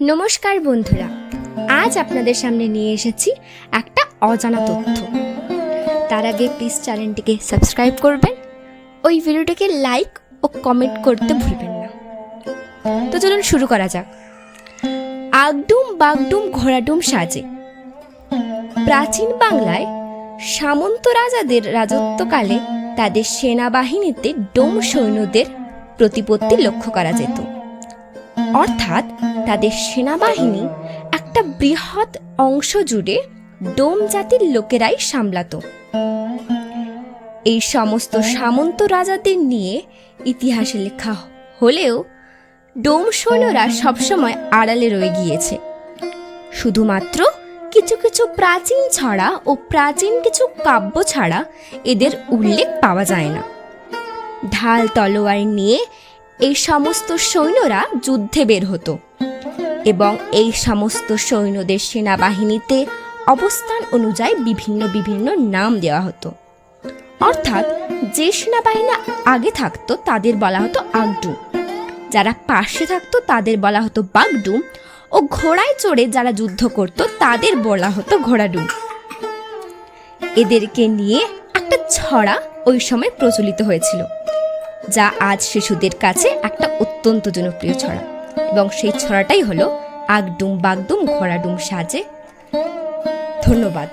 নমস্কার বন্ধুরা, আজ আপনাদের সামনে নিয়ে এসেছি একটা অজানা তথ্য। তার আগে প্লিজ চ্যানেলটিকে সাবস্ক্রাইব করবেন, ওই ভিডিওটাকে লাইক ও কমেন্ট করতে ভুলবেন না। তো চলুন শুরু করা যাক। আগডুম বাগডুম ঘোড়াডুম সাজে। প্রাচীন বাংলায় সামন্ত রাজাদের রাজত্বকালে তাদের সেনাবাহিনীতে ডোম সৈন্যদের প্রতিপত্তি লক্ষ্য করা যেত। অর্থাৎ তাদের সেনাবাহিনী একটা বৃহৎ অংশ জুড়ে ডোম জাতির লোকেরাই সামলাতো। এই সমস্ত সামন্ত রাজাদের নিয়ে ইতিহাসে লেখা হলেও ডোম সৈন্যরা সবসময় আড়ালে রয়ে গিয়েছে। শুধুমাত্র কিছু কিছু প্রাচীন ছড়া ও প্রাচীন কিছু কাব্য ছাড়া এদের উল্লেখ পাওয়া যায় না। ঢাল তলোয়ার নিয়ে এই সমস্ত সৈন্যরা যুদ্ধে বের হতো এবং এই সমস্ত সৈন্যদের সেনাবাহিনীতে অবস্থান অনুযায়ী বিভিন্ন বিভিন্ন নাম দেওয়া হতো। অর্থাৎ যে সেনাবাহিনী আগে থাকতো তাদের বলা হতো আগডুম যারা পাশে থাকতো তাদের বলা হতো বাগডুম ও ঘোড়ায় চড়ে যারা যুদ্ধ করত তাদের বলা হতো ঘোড়াডুম এদেরকে নিয়ে একটা ছড়া ওই সময় প্রচলিত হয়েছিল। যা আজ শিশুদের কাছে একটা অত্যন্ত জনপ্রিয় ছড়া। এবং সেই ছড়াটাই হলো আগডুম বাগডুম ঘোড়াডুম সাজে। ধন্যবাদ।